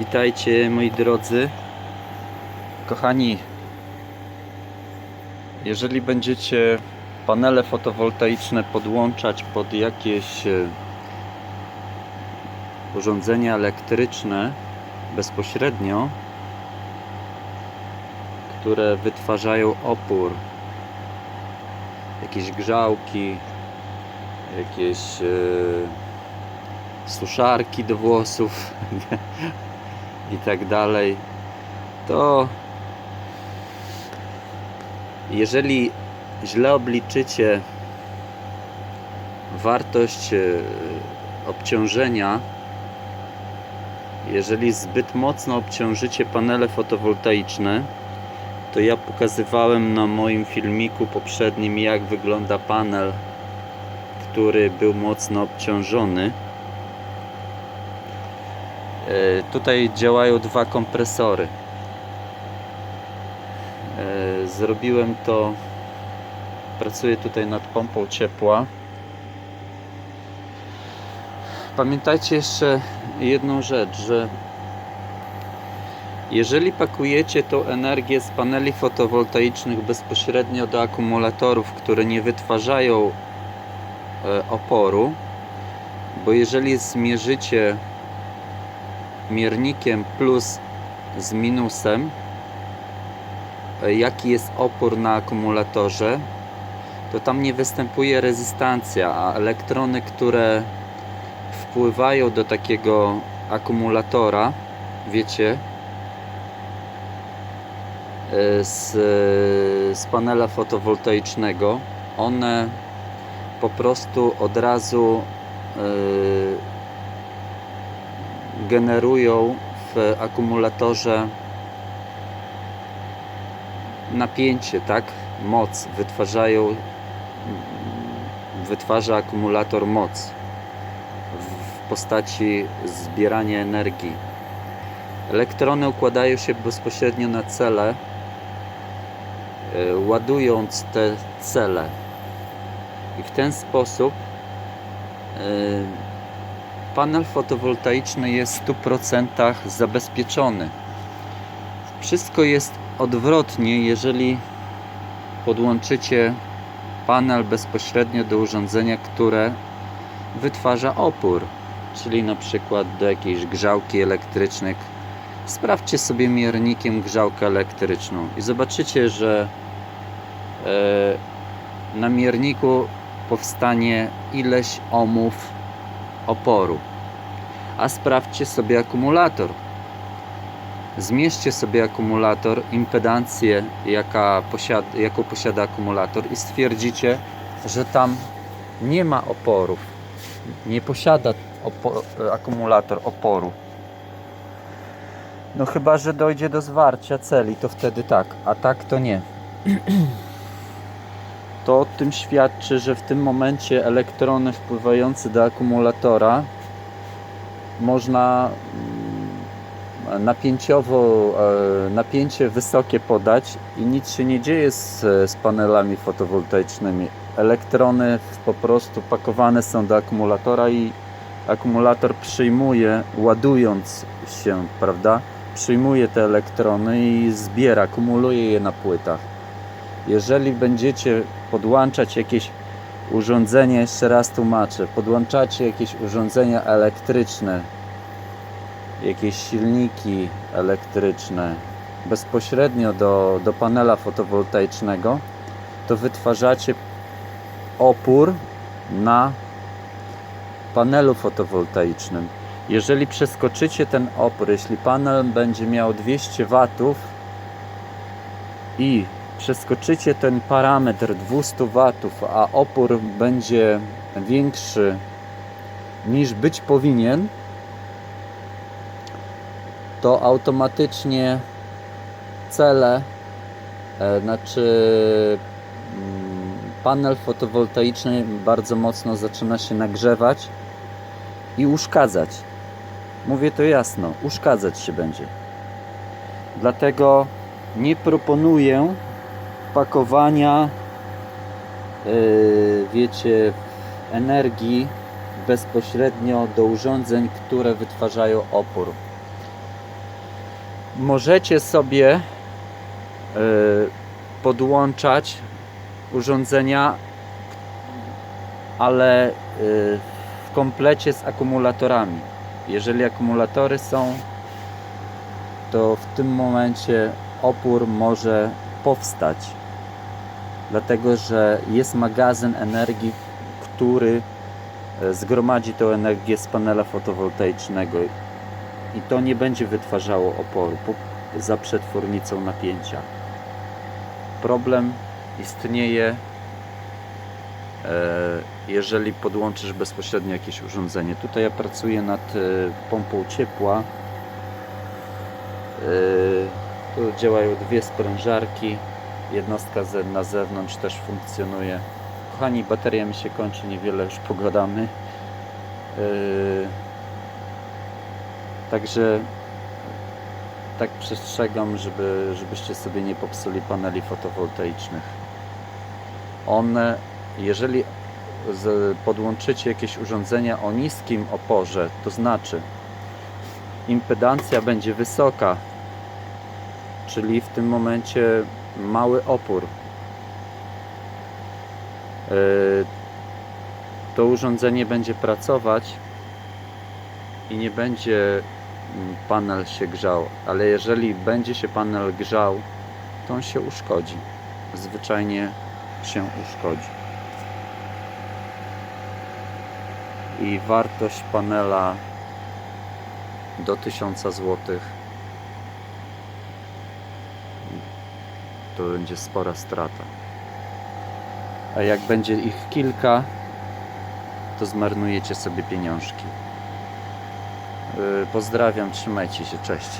Witajcie moi drodzy. Kochani, jeżeli będziecie panele fotowoltaiczne podłączać pod jakieś e, urządzenia elektryczne bezpośrednio, które wytwarzają opór, jakieś grzałki, jakieś e, suszarki do włosów i tak dalej, to jeżeli źle obliczycie wartość e, obciążenia, jeżeli zbyt mocno obciążycie panele fotowoltaiczne, to ja pokazywałem na moim filmiku poprzednim, jak wygląda panel, który był mocno obciążony. E, Tutaj działają dwa kompresory. E, Zrobiłem to, pracuję tutaj nad pompą ciepła. Pamiętajcie jeszcze jedną rzecz, że jeżeli pakujecie tą energię z paneli fotowoltaicznych bezpośrednio do akumulatorów, które nie wytwarzają e, oporu, bo jeżeli zmierzycie miernikiem plus z minusem, e, jaki jest opór na akumulatorze, to tam nie występuje rezystancja, a elektrony, które wpływają do takiego akumulatora, wiecie, e, z, z panela fotowoltaicznego, one po prostu od razu e, generują w akumulatorze napięcie, tak? Moc, wytwarzają wytwarza akumulator moc w postaci zbierania energii. Elektrony układają się bezpośrednio na cele, e, ładując te cele. I w ten sposób e, panel fotowoltaiczny jest w 100% zabezpieczony. Wszystko jest odwrotnie, jeżeli podłączycie panel bezpośrednio do urządzenia, które wytwarza opór, czyli na przykład do jakiejś grzałki elektrycznej. Sprawdźcie sobie miernikiem grzałkę elektryczną i zobaczycie, że e, na mierniku powstanie ileś ohmów oporu. A sprawdźcie sobie akumulator. Zmierzcie sobie akumulator, impedancję, jaka posiada, jaką posiada akumulator i stwierdzicie, że tam nie ma oporów. Nie posiada akumulator oporu. No chyba, że dojdzie do zwarcia celi, to wtedy tak, a tak to nie. To o tym świadczy, że w tym momencie elektrony wpływające do akumulatora można mm, napięciowo e, napięcie wysokie podać i nic się nie dzieje z, z panelami fotowoltaicznymi. Elektrony po prostu pakowane są do akumulatora i akumulator przyjmuje, ładując się, prawda? Przyjmuje te elektrony i zbiera, kumuluje je na płytach. Jeżeli będziecie podłączać jakieś urządzenie, jeszcze raz tłumaczę, podłączacie jakieś urządzenia elektryczne, jakieś silniki elektryczne bezpośrednio do, do panela fotowoltaicznego, to wytwarzacie opór na panelu fotowoltaicznym. Jeżeli przeskoczycie ten opór, jeśli panel będzie miał 200 W i przeskoczycie ten parametr 200 W, a opór będzie większy niż być powinien, to automatycznie cele, e, znaczy mm, panel fotowoltaiczny bardzo mocno zaczyna się nagrzewać i uszkadzać. Mówię to jasno, uszkadzać się będzie. Dlatego nie proponuję pakowania yy, wiecie energii bezpośrednio do urządzeń, które wytwarzają opór. możecie sobie e, podłączać urządzenia, ale e, w komplecie z akumulatorami. Jeżeli akumulatory są, to w tym momencie opór może powstać, dlatego że jest magazyn energii, który e, zgromadzi tę energię z panela fotowoltaicznego i to nie będzie wytwarzało oporu po- za przetwornicą napięcia. Problem istnieje, e, jeżeli podłączysz bezpośrednio jakieś urządzenie. Tutaj ja pracuję nad e, pompą ciepła. Tu działają dwie sprężarki. Jednostka ze- na zewnątrz też funkcjonuje. Kochani, bateria mi się kończy, niewiele już pogadamy. Yy, Także tak przestrzegam, żeby, żebyście sobie nie popsuli paneli fotowoltaicznych. One, jeżeli z, podłączycie jakieś urządzenia o niskim oporze, to znaczy impedancja będzie wysoka, czyli w tym momencie mały opór. Yy, To urządzenie będzie pracować i nie będzie mm, panel się grzał, ale jeżeli będzie się panel grzał, to on się uszkodzi. Zwyczajnie się uszkodzi. I wartość panela do 1000 zł to będzie spora strata. A jak będzie ich kilka, to zmarnujecie sobie pieniążki. Yy, Pozdrawiam, trzymajcie się, cześć.